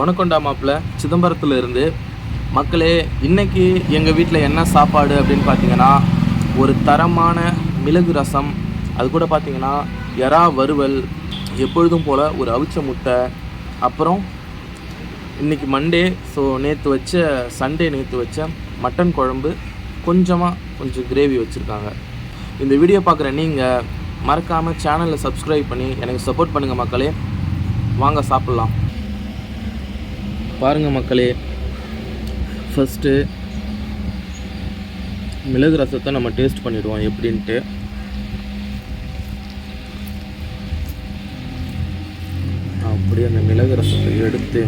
வணக்கம்டா மாப்பிள்ள சிதம்பரத்தில் இருந்து மக்களே இன்னைக்கு எங்கள் வீட்டில் என்ன சாப்பாடு அப்படின்னு பார்த்தீங்கன்னா ஒரு தரமான மிளகு ரசம் அது கூட பார்த்தீங்கன்னா எறா வறுவல் எப்பொழுதும் போல் ஒரு அவிச்ச முட்டை அப்புறம் இன்னைக்கு மண்டே ஸோ நேற்று வச்ச சண்டே நேற்று வச்ச மட்டன் குழம்பு கொஞ்சமாக கொஞ்சம் கிரேவி வச்சுருக்காங்க. இந்த வீடியோ பார்க்குற நீங்கள் மறக்காமல் சேனலை சப்ஸ்கிரைப் பண்ணி எனக்கு சப்போர்ட் பண்ணுங்கள் மக்களே. வாங்க சாப்பிட்லாம். பாருங்கள் மக்களே. ஃபஸ்ட்டு மிளகு ரசத்தை நம்ம டேஸ்ட் பண்ணிவிடுவோம் எப்படின்ட்டு. அப்படியே அந்த மிளகு ரசத்தை எடுத்து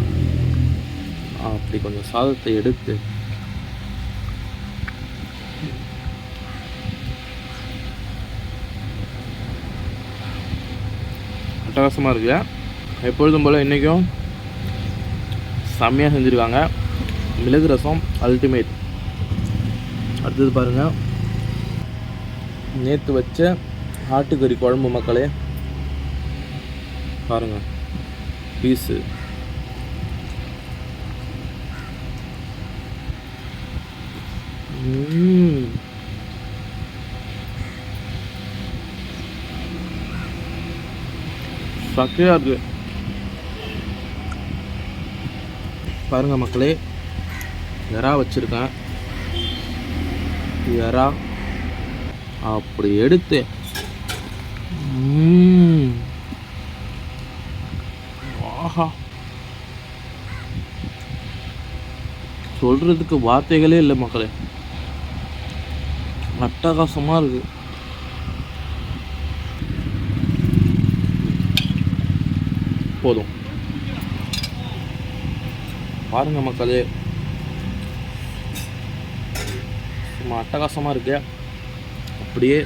அப்படி கொஞ்சம் சாதத்தை எடுத்து. அட்டகாசமாக இருக்கு எப்பொழுதும் போல் இன்றைக்கும் செம்மையாக செஞ்சுருக்காங்க. மிளகு ரசம் அல்டிமேட் அடுத்தது பாருங்கள் நேற்று வச்ச ஆட்டுக்கறி குழம்பு மக்களே பாருங்கள் பீஸு சக்கையாக இருக்குது பாருங்கள் மக்களே. எறா வச்சுருக்கேன். எறா. அப்படி எடுத்து. ஆஹா. சொல்கிறதுக்கு வார்த்தைகளே இல்லை மக்களே. அட்டகாசமாக இருக்குது போதும். பாருங்க மக்களே. சும்மா அட்டகாசமாக இருக்கு. அப்படியே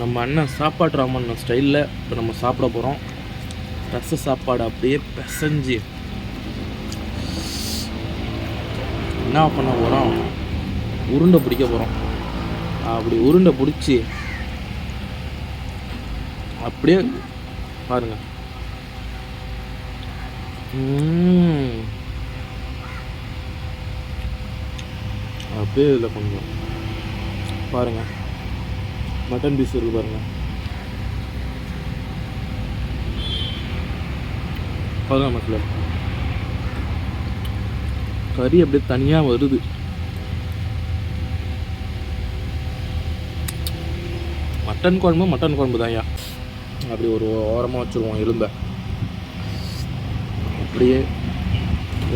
நம்ம அண்ணன் சாப்பாட்டு ராமன் ஸ்டைலில் இப்போ நம்ம சாப்பிட போகிறோம் ரச சாப்பாடு அப்படியே பிசைஞ்சு. என்ன பண்ண போகிறோம் உருண்டை பிடிக்க போகிறோம் அப்படி உருண்டை பிடிச்சி அப்படியே பாருங்க. அப்படியே இதில் கொஞ்சம் பாருங்கள் மட்டன் பீஸ் இருக்கு பாருங்கள் பாருங்கள் மக்களே. கறி அப்படியே தனியாக வருது. மட்டன் குழம்பு மட்டன் குழம்பு தான்யா அப்படி ஒரு ஓரமாக வச்சுருவோம் எலும்பை அப்படியே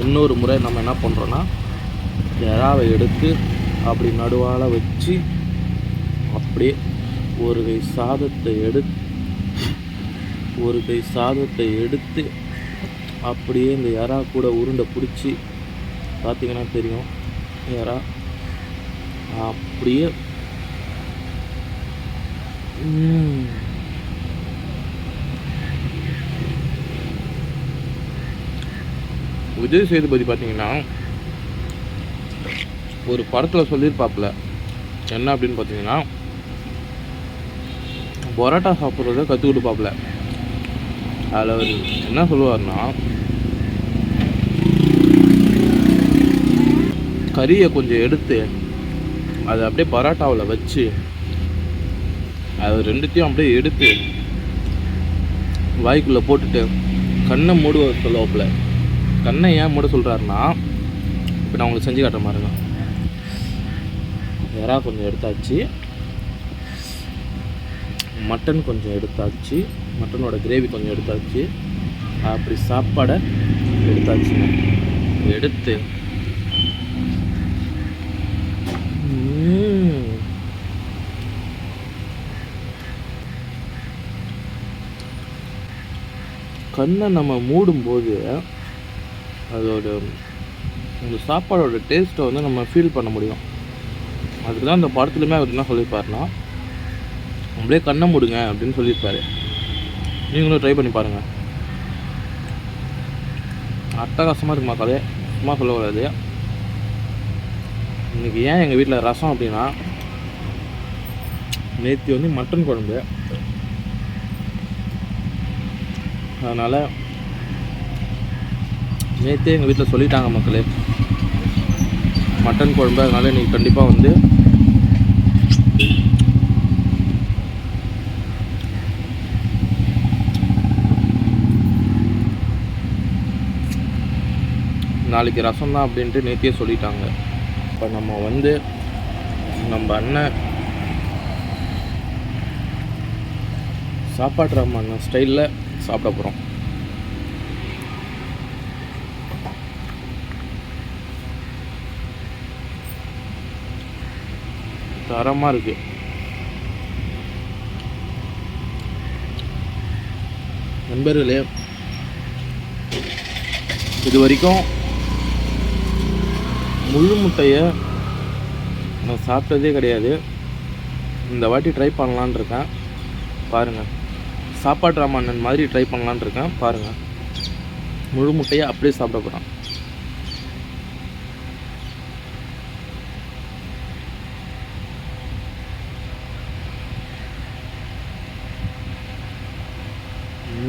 இன்னொரு முறை நம்ம என்ன பண்ணுறோன்னா இறாவை எடுத்து அப்படி நடுவால் வச்சு அப்படியே ஒரு கை சாதத்தை எடுத்து ஒரு கை சாதத்தை எடுத்து அப்படியே இந்த இறா கூட உருண்டை பிடிச்சி பார்த்திங்கன்னா தெரியும் இறா அப்படியே விஜய் சேதுபதி பார்த்தீங்கன்னா ஒரு படத்தில் சொல்லியிருப்பாப்புல என்ன அப்படின்னு பார்த்தீங்கன்னா பரோட்டா சாப்பிட்றத கற்றுக் கொடுப்பாப்புல. அதில் அவர் என்ன சொல்லுவார்னா கறியை கொஞ்சம் எடுத்து அதை அப்படியே பரோட்டாவில் வச்சு அது ரெண்டுத்தையும் அப்படியே எடுத்து வாய்க்குள்ளே போட்டுட்டு கண்ணை மூடுவ சொல்லுவாப்புல. கண்ணை ஏன் மூட சொல்கிறாருன்னா இப்போ நான் உங்களுக்கு செஞ்சு காட்டுற மாதிரி தான். இறா கொஞ்சம் எடுத்தாச்சு. மட்டன் கொஞ்சம் எடுத்தாச்சு. மட்டனோட கிரேவி கொஞ்சம் எடுத்தாச்சு. அப்படி சாப்பாடை எடுத்தாச்சுங்க எடுத்து. கண்ணை நம்ம மூடும்போது அதோட அந்த சாப்பாடோட டேஸ்ட்டை வந்து நம்ம ஃபீல் பண்ண முடியும். அதுக்கு தான் அந்த படத்துலையுமே அவர் என்ன சொல்லியிருப்பாருன்னா நம்மளே கண்ணை மூடுங்க அப்படின்னு சொல்லியிருப்பாரு. நீங்களும் ட்ரை பண்ணி பாருங்கள் அட்டகாசமாக இருக்குமா கதை சும்மா சொல்லக்கூடாது இன்றைக்கி ஏன் எங்கள் வீட்டில் ரசம் அப்படின்னா நேற்று வந்து மட்டன் குழம்பு. அதனால் நேற்றே எங்கள் வீட்டில் சொல்லிட்டாங்க மக்களே. மட்டன் குழம்பு அதனால இன்னைக்கு கண்டிப்பாக வந்து நாளைக்கு ரசம் தான் அப்படின்ட்டு நேத்தியே சொல்லிட்டாங்க. இப்போ நம்ம வந்து நம்ம அண்ணன் சாப்பாட்டு அண்ணன் ஸ்டைலில் சாப்பிட போகிறோம் தரமாக இருக்குது நண்பர்களே இது வரைக்கும் முழு முட்டையை நான் சாப்பிட்டதே கிடையாது. இந்த வாட்டி ட்ரை பண்ணலான்னு இருக்கேன். பாருங்கள் சாப்பாட்டு ராமாண்ணன் மாதிரி ட்ரை பண்ணலான்னு இருக்கேன். பாருங்கள் முழு முட்டையை அப்படியே சாப்பிட போகிறான்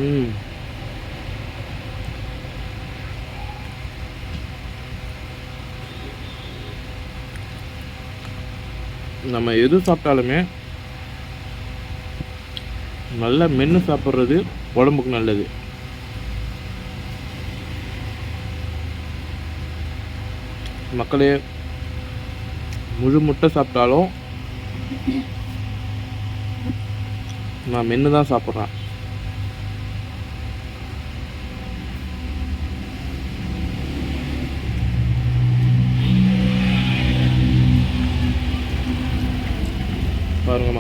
ம் நம்ம எது சாப்பிட்டாலுமே நல்லா மென்று சாப்பிட்றது உடம்புக்கு நல்லது. மக்களே முழு முட்டை சாப்பிட்டாலும் நான் மென்று தான் சாப்பிட்றேன்.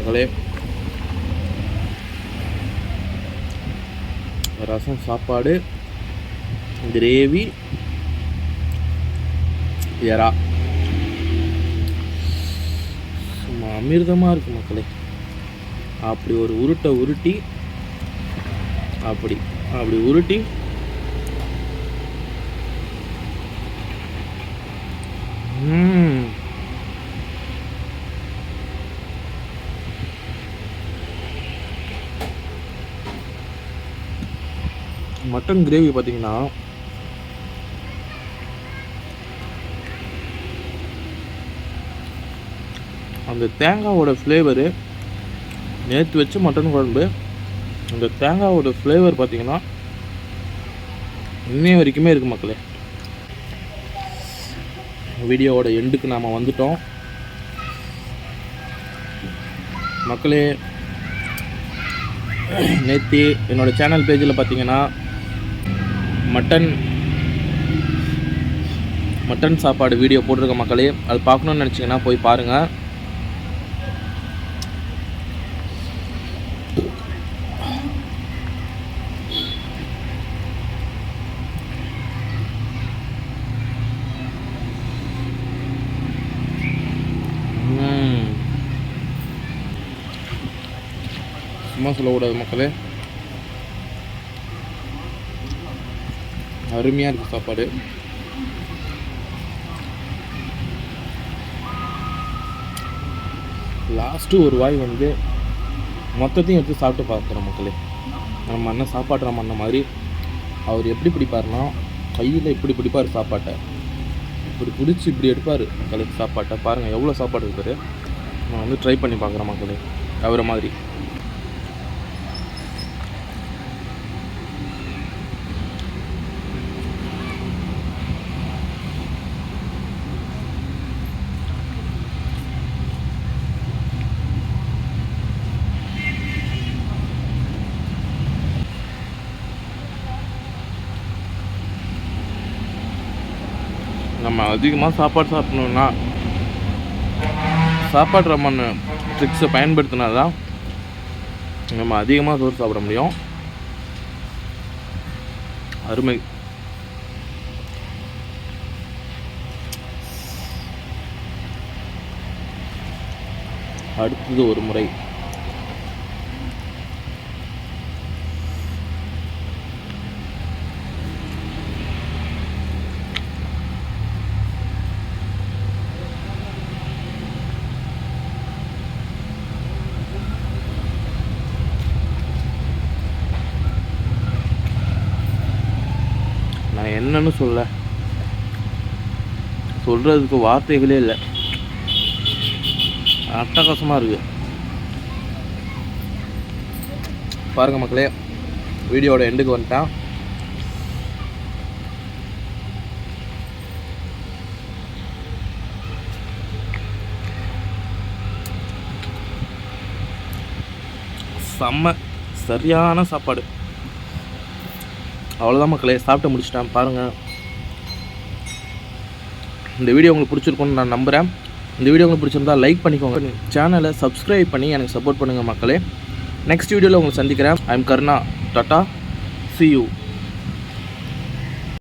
பாருங்க மக்களே ரசம் சாப்பாடு கிரேவி எறா சும்மா அமிர்தமாக இருக்கு மக்களே அப்படி ஒரு உருட்டை உருட்டி அப்படி அப்படி உருட்டி ம் மட்டன் கிரேவி பார்த்தீங்கன்னா அந்த தேங்காவோட ஃப்ளேவரு நேற்று வச்ச மட்டன் குழம்பு அந்த தேங்காவோட ஃப்ளேவர் பார்த்தீங்கன்னா இன்னைய வரைக்குமே இருக்குது மக்களே. வீடியோவோட எண்டுக்கு நாம் வந்துட்டோம். மக்களே நேற்று என்னோடய சேனல் பேஜில் பார்த்தீங்கன்னா மட்டன் மட்டன் சாப்பாடு வீடியோ போட்டிருக்க மக்களே அது பார்க்கணுன்னு நினச்சிங்கன்னா போய் பாருங்கள் சும்மா சொல்லக்கூடாது மக்களே. அருமையாக இருக்குது சாப்பாடு. லாஸ்ட்டு ஒரு வாய் வந்து மொத்தத்தையும் எடுத்து சாப்பிட்டு பார்க்குறோம் மக்களே. நம்ம அண்ணன் சாப்பாடு நம்ம அண்ணன் மாதிரி. அவர் எப்படி பிடிப்பாருன்னா கையில் இப்படி பிடிப்பார் சாப்பாட்டை. இப்படி பிடிச்சி இப்படி எடுப்பார் மக்களுக்கு சாப்பாட்டை. பாருங்கள் எவ்வளோ சாப்பாடு இருக்காரு நான் வந்து ட்ரை பண்ணி பார்க்குறேன் மக்களே. அவரை மாதிரி நம்ம அதிகமாக சாப்பாடு சாப்பிடணுன்னா சாப்பாடு ரம்மன் ட்ரிக்ஸை பயன்படுத்தினா தான் நம்ம அதிகமாக சோறு சாப்பிட முடியும். அருமை. அடுத்தது ஒரு முறை நான் என்ன என்னன்னு சொல்ல. சொல்கிறதுக்கு வார்த்தைகளே இல்லை. அட்டகாசமாக இருக்குது பாருங்க மக்களே வீடியோட எண்டுக்கு வந்துட்டான். செம்ம சரியான சாப்பாடு. அவ்வளோதான் மக்களே சாப்பிட்டு முடிச்சிட்டேன். பாருங்கள் இந்த வீடியோ உங்களுக்கு பிடிச்சிருக்கும்னு நான் நம்புகிறேன் இந்த வீடியோ உங்களுக்கு பிடிச்சிருந்தா லைக் பண்ணிக்கோங்க. சேனலை சப்ஸ்கிரைப் பண்ணி எனக்கு சப்போர்ட் பண்ணுங்கள் மக்களே. நெக்ஸ்ட் வீடியோவில் உங்களை சந்திக்கிறேன். I am Karuna tata see you